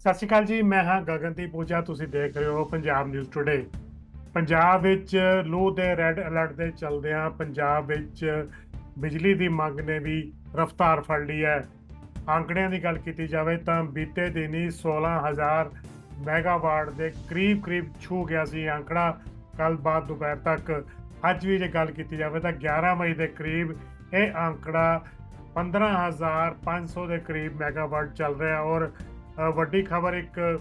ਸਤਿ ਸ਼੍ਰੀ ਅਕਾਲ ਜੀ, ਮੈਂ ਹਾਂ ਗਗਨਦੀਪ ਪੂਜਾ ਤੁਸੀਂ ਦੇਖ ਰਹੇ ਹੋ ਪੰਜਾਬ ਨਿਊਜ਼ ਟੁਡੇ ਪੰਜਾਬ ਵਿੱਚ ਲੂ ਦੇ ਰੈੱਡ ਅਲਰਟ ਦੇ ਚੱਲਦੇ ਆ ਪੰਜਾਬ ਵਿੱਚ ਬਿਜਲੀ ਦੀ ਮੰਗ ਨੇ ਵੀ ਰਫ਼ਤਾਰ ਫੜ ਲਈ ਹੈ। ਆંકੜਿਆਂ ਦੀ ਗੱਲ ਕੀਤੀ ਜਾਵੇ ਤਾਂ ਬੀਤੇ ਦਿਨੀ ਹੀ 16000 ਮੈਗਾਵਾਟ ਦੇ ਕਰੀਬ ਕਰੀਬ ਛੂ ਗਿਆ ਸੀ ਆંકੜਾ ਕੱਲ ਬਾਅਦ ਦੁਪਹਿਰ ਤੱਕ। ਅੱਜ ਵੀ ਜੇ ਗੱਲ ਕੀਤੀ ਜਾਵੇ ਤਾਂ 11 ਮਈ ਦੇ ਕਰੀਬ ਇਹ ਆંકੜਾ 15500 ਦੇ ਕਰੀਬ ਮੈਗਾਵਾਟ ਚੱਲ ਰਿਹਾ ਔਰ ਵੱਡੀ ਖਬਰ ਇੱਕ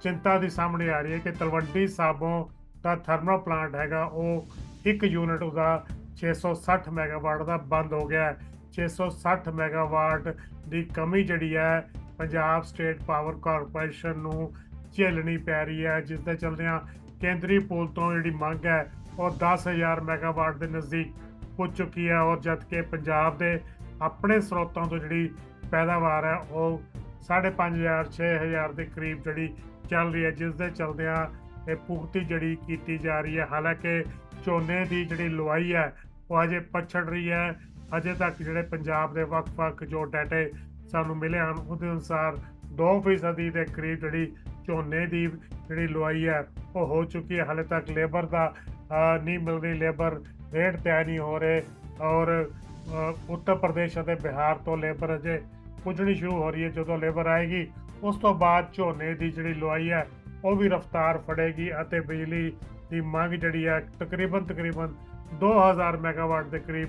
ਚਿੰਤਾ ਦੀ ਸਾਹਮਣੇ ਆ ਰਹੀ ਹੈ ਕਿ ਤਲਵੰਡੀ ਸਾਬੋਂ ਦਾ ਥਰਮਲ ਪਲਾਂਟ ਹੈਗਾ, ਉਹ ਇੱਕ ਯੂਨਿਟ ਉਹਦਾ 660 ਮੈਗਾਵਾਟ ਦਾ ਬੰਦ ਹੋ ਗਿਆ ਹੈ। 660 ਮੈਗਾਵਾਟ ਦੀ ਕਮੀ ਜਿਹੜੀ ਹੈ, ਪੰਜਾਬ ਸਟੇਟ ਪਾਵਰ ਕਾਰਪੋਰੇਸ਼ਨ ਨੂੰ ਝੇਲਣੀ ਪੈ ਰਹੀ ਹੈ। ਜਿਸ ਦੇ ਚਲਦਿਆਂ ਕੇਂਦਰੀ ਪੂਲ ਤੋਂ ਜਿਹੜੀ ਮੰਗ ਹੈ, ਉਹ 10000 ਮੈਗਾਵਾਟ ਦੇ ਨਜ਼ਦੀਕ ਪੁੱਜ ਚੁੱਕੀ ਹੈ। ਔਰ ਜਦਕਿ ਪੰਜਾਬ ਦੇ ਆਪਣੇ ਸਰੋਤਾਂ ਤੋਂ ਜਿਹੜੀ ਪੈਦਾਵਾਰ ਹੈ, ਉਹ 5.5000 6000 ਦੇ ਕਰੀਬ ਜਿਹੜੀ ਚੱਲ ਰਹੀ ਹੈ, ਜਿਸ ਦੇ ਚਲਦਿਆਂ ਇਹ ਪੁਖਤੀ ਜਿਹੜੀ ਕੀਤੀ ਜਾ ਰਹੀ ਹੈ। ਹਾਲਾਂਕਿ ਝੋਨੇ ਦੀ ਜਿਹੜੀ ਲਵਾਈ ਹੈ, ਉਹ ਅਜੇ ਪਛੜ ਰਹੀ ਹੈ। ਅਜੇ ਤੱਕ ਜਿਹੜੇ ਪੰਜਾਬ ਦੇ ਵੱਖ-ਵੱਖ ਜੋ ਡਾਟੇ ਸਾਨੂੰ ਮਿਲੇ ਹਨ, ਉਹਦੇ ਅਨੁਸਾਰ 2% ਦੇ ਕਰੀਬ ਜਿਹੜੀ ਝੋਨੇ ਦੀ ਜਿਹੜੀ ਲਵਾਈ ਹੈ, ਉਹ ਹੋ ਚੁੱਕੀ ਹੈ। ਹਾਲੇ ਤੱਕ ਲੇਬਰ ਦਾ ਨਹੀਂ ਮਿਲ ਰਹੀ ਲੇਬਰ ਰੇਟ ਤੈਅ ਨਹੀਂ ਹੋ ਰਹੇ ਔਰ ਉੱਤਰ ਪ੍ਰਦੇਸ਼ ਅਤੇ ਬਿਹਾਰ ਤੋਂ ਲੇਬਰ ਅਜੇ ਪੁੱਜਣੀ ਸ਼ੁਰੂ ਹੋ ਰਹੀ ਹੈ। ਜਦੋਂ ਲੇਬਰ ਆਏਗੀ, ਉਸ ਤੋਂ ਬਾਅਦ ਝੋਨੇ ਦੀ ਜਿਹੜੀ ਲੁਆਈ ਹੈ, ਉਹ ਵੀ ਰਫ਼ਤਾਰ ਫੜੇਗੀ ਅਤੇ ਬਿਜਲੀ ਦੀ ਮੰਗ ਜਿਹੜੀ ਹੈ, ਤਕਰੀਬਨ ਤਕਰੀਬਨ 2000 ਮੈਗਾਵਾਟ ਦੇ ਕਰੀਬ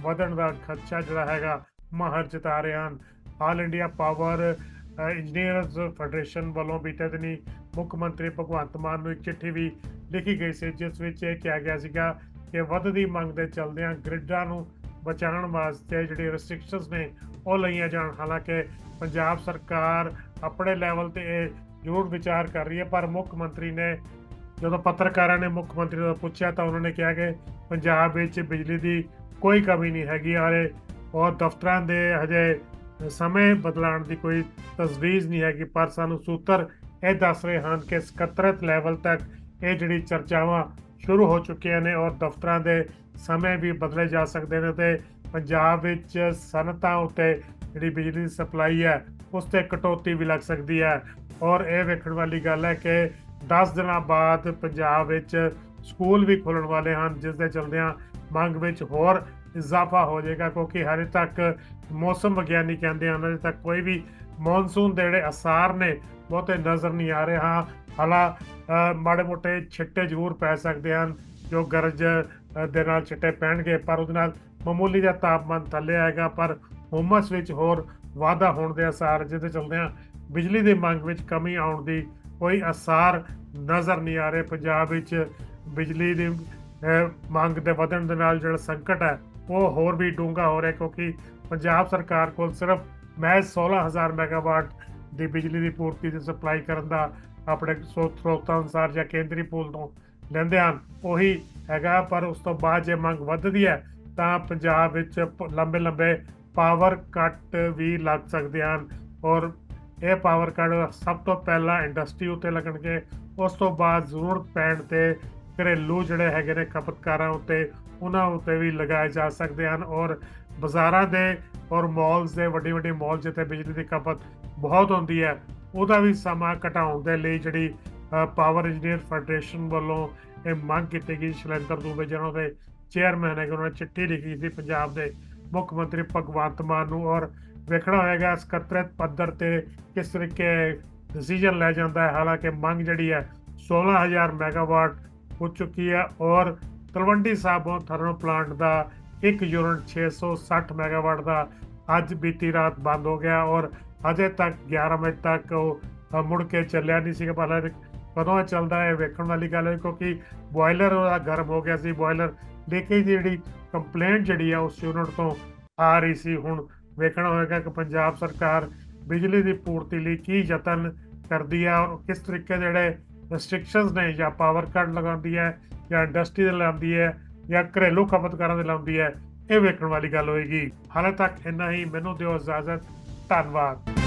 ਵਧਣ ਦਾ ਖਰਚਾ ਜਿਹੜਾ ਹੈਗਾ, ਮਾਹਰ ਜਤਾ ਰਹੇ ਹਨ। All India power engineers federation ਵੱਲੋਂ ਬੀਤੇ ਦਿਨੀ ਮੁੱਖ ਮੰਤਰੀ ਭਗਵੰਤ ਮਾਨ ਨੂੰ ਇੱਕ ਚਿੱਠੀ ਵੀ ਲਿਖੀ ਗਈ ਸੀ, ਜਿਸ ਵਿੱਚ ਇਹ ਕਿਹਾ ਗਿਆ ਸੀਗਾ ਕਿ ਵੱਧਦੀ ਮੰਗ ਦੇ ਚਲਦਿਆਂ ਗ੍ਰਿਡਾਂ ਨੂੰ ਬਚਾਉਣ ਵਾਸਤੇ ਜਿਹੜੀ ਰੈਸਟ੍ਰਿਕਸ਼ਨਸ ਨੇ, ਉਹ ਲਈਆਂ ਜਾਣ। ਹਾਲਾਂਕਿ ਪੰਜਾਬ ਸਰਕਾਰ ਆਪਣੇ ਲੈਵਲ ਤੇ ਇਹ ਜ਼ਰੂਰ ਵਿਚਾਰ ਕਰ ਰਹੀ ਹੈ, ਪਰ ਮੁੱਖ ਮੰਤਰੀ ਨੇ ਜਦੋਂ ਪੱਤਰਕਾਰਾਂ ਨੇ ਮੁੱਖ ਮੰਤਰੀ ਤੋਂ ਪੁੱਛਿਆ ਤਾਂ ਉਹਨਾਂ ਨੇ ਕਿਹਾ ਕਿ ਪੰਜਾਬ ਵਿੱਚ ਬਿਜਲੀ ਦੀ ਕੋਈ ਕਮੀ ਨਹੀਂ ਹੈਗੀ। ਹਾਲੇ ਔਰ ਦਫ਼ਤਰਾਂ ਦੇ ਹਜੇ ਸਮੇਂ ਬਦਲਾਉਣ ਦੀ ਕੋਈ ਤਜਵੀਜ਼ ਨਹੀਂ ਹੈਗੀ, ਪਰ ਸਾਨੂੰ ਸੂਤਰ ਇਹ ਦੱਸ ਰਹੇ ਹਨ ਕਿ ਸਕੱਤਰਤ ਲੈਵਲ ਤੱਕ ਇਹ ਜਿਹੜੀ ਚਰਚਾਵਾਂ ਸ਼ੁਰੂ ਹੋ ਚੁੱਕੀਆਂ ਨੇ ਔਰ ਦਫ਼ਤਰਾਂ ਦੇ ਸਮੇਂ ਵੀ ਬਦਲੇ ਜਾ ਸਕਦੇ ਨੇ ਤੇ ਪੰਜਾਬ ਵਿੱਚ ਸਨਅਤਾਂ ਉੱਤੇ ਜਿਹੜੀ ਬਿਜਲੀ ਦੀ ਸਪਲਾਈ ਹੈ, ਉਸ ਤੇ ਕਟੌਤੀ ਵੀ ਲੱਗ ਸਕਦੀ ਹੈ। ਔਰ ਇਹ ਵੇਖਣ ਵਾਲੀ ਗੱਲ ਹੈ ਕਿ 10 ਦਿਨਾਂ ਬਾਅਦ ਪੰਜਾਬ ਵਿੱਚ ਸਕੂਲ ਵੀ ਖੁੱਲਣ ਵਾਲੇ ਹਨ, ਜਿਸ ਦੇ ਚਲਦਿਆਂ ਮੰਗ ਵਿੱਚ ਹੋਰ ਇਜ਼ਾਫਾ ਹੋ ਜਾਏਗਾ, ਕਿਉਂਕਿ ਹਾਲੇ ਤੱਕ ਮੌਸਮ ਵਿਗਿਆਨੀ ਕਹਿੰਦੇ ਹਨ ਅਜੇ ਤੱਕ ਕੋਈ ਵੀ ਮੌਨਸੂਨ ਦੇ ਜਿਹੜੇ ਅਸਾਰ ਨੇ, ਬਹੁਤੇ ਨਜ਼ਰ ਨਹੀਂ ਆ ਰਹੇ, ਹਾਂ, ਹਾਲਾ ਮਾੜੇ ਮੋਟੇ ਛਿੱਟੇ ਜ਼ਰੂਰ ਪੈ ਸਕਦੇ ਹਨ, ਜੋ ਗਰਜ ਦੇ ਨਾਲ ਛਿੱਟੇ ਪੈਣਗੇ, ਪਰ ਉਹਦੇ ਨਾਲ ਮਾਮੂਲੀ ਜਿਹਾ ਤਾਪਮਾਨ ਥੱਲੇ ਆਏਗਾ ਪਰ ਹੁਮਸ ਵਿੱਚ ਹੋਰ ਵਾਧਾ ਹੋਣ ਦੇ ਅਸਾਰ, ਜਿਹਦੇ ਚਲਦਿਆਂ ਬਿਜਲੀ ਦੀ ਮੰਗ ਵਿੱਚ ਕਮੀ ਆਉਣ ਦੀ ਕੋਈ ਅਸਾਰ ਨਜ਼ਰ ਨਹੀਂ ਆ ਰਹੇ। ਪੰਜਾਬ ਵਿੱਚ ਬਿਜਲੀ ਦੀ ਮੰਗ ਦੇ ਵਧਣ ਦੇ ਨਾਲ ਜਿਹੜਾ ਸੰਕਟ ਹੈ, ਉਹ ਹੋਰ ਵੀ ਡੂੰਘਾ ਹੋ ਰਿਹਾ, ਕਿਉਂਕਿ ਪੰਜਾਬ ਸਰਕਾਰ ਕੋਲ ਸਿਰਫ ਮਹਿਜ਼ 16000 ਮੈਗਾਵਾਟ ਦੀ ਬਿਜਲੀ ਦੀ ਪੂਰਤੀ ਦੀ ਸਪਲਾਈ ਕਰਨ ਦਾ ਆਪਣੇ ਸੋ- ਸਰੋਤਾਂ ਅਨੁਸਾਰ ਜਾਂ ਕੇਂਦਰੀ ਪੂਲ ਤੋਂ ਲੈਂਦੇ ਹਨ। ਉਹੀ ਹੈਗਾ, ਪਰ ਉਸ ਤੋਂ ਬਾਅਦ ਜੇ ਮੰਗ ਵੱਧਦੀ ਹੈ, ਤਾਂ ਪੰਜਾਬ ਵਿੱਚ ਲੰਬੇ ਲੰਬੇ ਪਾਵਰ ਕੱਟ ਵੀ ਲੱਗ ਸਕਦੇ ਹਨ ਔਰ ਇਹ ਪਾਵਰ ਕੱਟ ਸਭ ਤੋਂ ਪਹਿਲਾਂ ਇੰਡਸਟਰੀ ਉੱਤੇ ਲੱਗਣਗੇ। ਉਸ ਤੋਂ ਬਾਅਦ ਜ਼ਰੂਰਤ ਪੈਣ ਤੇ ਘਰੇਲੂ ਜਿਹੜੇ ਹੈਗੇ ਨੇ ਖਪਤਕਾਰਾਂ ਉੱਤੇ, ਉਹਨਾਂ ਉੱਤੇ ਵੀ ਲਗਾਏ ਜਾ ਸਕਦੇ ਹਨ ਔਰ ਬਾਜ਼ਾਰਾਂ ਦੇ ਔਰ ਮਾਲਸ ਦੇ ਵੱਡੇ ਵੱਡੇ ਮਾਲ ਜਿੱਥੇ ਬਿਜਲੀ ਦੀ ਖਪਤ ਬਹੁਤ ਹੁੰਦੀ ਹੈ, ਉਹਦਾ ਵੀ ਸਮਾਂ ਘਟਾਉਣ ਦੇ ਲਈ ਜਿਹੜੀ ਪਾਵਰ ਇੰਜੀਨੀਅਰ ਫੈਡਰੇਸ਼ਨ ਵੱਲੋਂ ਇਹ ਮੰਗ ਕੀਤੀ ਗਈ ਸ਼ੈਲੰਦਰ ਦੂਬੇ ਜਿਹਨਾਂ ਦੇ ਚੇਅਰਮੈਨ ਹੈ ਕਿ ਉਹਨਾਂ ਨੇ ਚਿੱਠੀ ਲਿਖੀ ਸੀ ਪੰਜਾਬ ਦੇ ਮੁੱਖ ਮੰਤਰੀ ਭਗਵੰਤ ਮਾਨ ਨੂੰ ਔਰ ਵੇਖਣਾ ਹੋਏਗਾ ਸਕੱਤਰਤ ਪੱਧਰ ਤੇ ਕਿਸ ਤਰੀਕੇ ਡਿਸੀਜਨ ਲੈ ਜਾਂਦਾ ਹੈ। ਹਾਲਾਂਕਿ ਮੰਗ ਜਿਹੜੀ ਹੈ 16000 ਮੈਗਾਵਾਟ ਹੋ ਚੁੱਕੀ ਹੈ ਔਰ ਤਲਵੰਡੀ ਸਾਬੋਂ ਥਰਮਲ ਪਲਾਂਟ ਦਾ ਇੱਕ ਯੂਨਿਟ 660 ਮੈਗਾਵਾਟ ਦਾ ਅੱਜ ਬੀਤੀ ਰਾਤ ਬੰਦ ਹੋ ਗਿਆ ਔਰ ਅਜੇ ਤੱਕ 11 ਵਜੇ ਤੱਕ ਉਹ ਮੁੜ ਕੇ ਚੱਲਿਆ ਨਹੀਂ ਸੀਗਾ। ਪਹਿਲਾਂ ਕਦੋਂ ਚੱਲਦਾ ਹੈ ਵੇਖਣ ਵਾਲੀ ਗੱਲ ਹੈ ਕਿਉਂਕਿ ਬੋਇਲਰ ਉਹਦਾ ਗਰਮ ਹੋ ਗਿਆ ਸੀ। ਬੋਇਲਰ ਦੇਖੇ ਜਿਹੜੀ ਕੰਪਲੇਂਟ ਜਿਹੜੀ ਆ ਉਸ ਯੂਨਿਟ ਤੋਂ ਆ ਰਹੀ ਸੀ। ਹੁਣ ਵੇਖਣਾ ਹੋਏਗਾ ਕਿ ਪੰਜਾਬ ਸਰਕਾਰ ਬਿਜਲੀ ਦੀ ਪੂਰਤੀ ਲਈ ਕੀ ਯਤਨ ਕਰਦੀ ਹੈ ਔਰ ਕਿਸ ਤਰੀਕੇ ਜਿਹੜੇ ਰੈਸਟ੍ਰਿਕਸ਼ਨਸ ਨੇ ਜਾਂ ਪਾਵਰ ਕੱਟ ਲਗਾਉਂਦੀ ਹੈ ਜਾਂ ਇੰਡਸਟਰੀ ਦੇ ਲਾਉਂਦੀ ਹੈ। ਜਾਂ ਘਰੇਲੂ ਖਪਤਕਾਰਾਂ ਦੇ ਲਾਉਂਦੀ ਹੈ, ਇਹ ਵੇਖਣ ਵਾਲੀ ਗੱਲ ਹੋਏਗੀ। ਹਾਲੇ ਤੱਕ ਇੰਨਾ ਹੀ। ਮੈਨੂੰ ਦਿਓ ਇਜਾਜ਼ਤ। ਧੰਨਵਾਦ।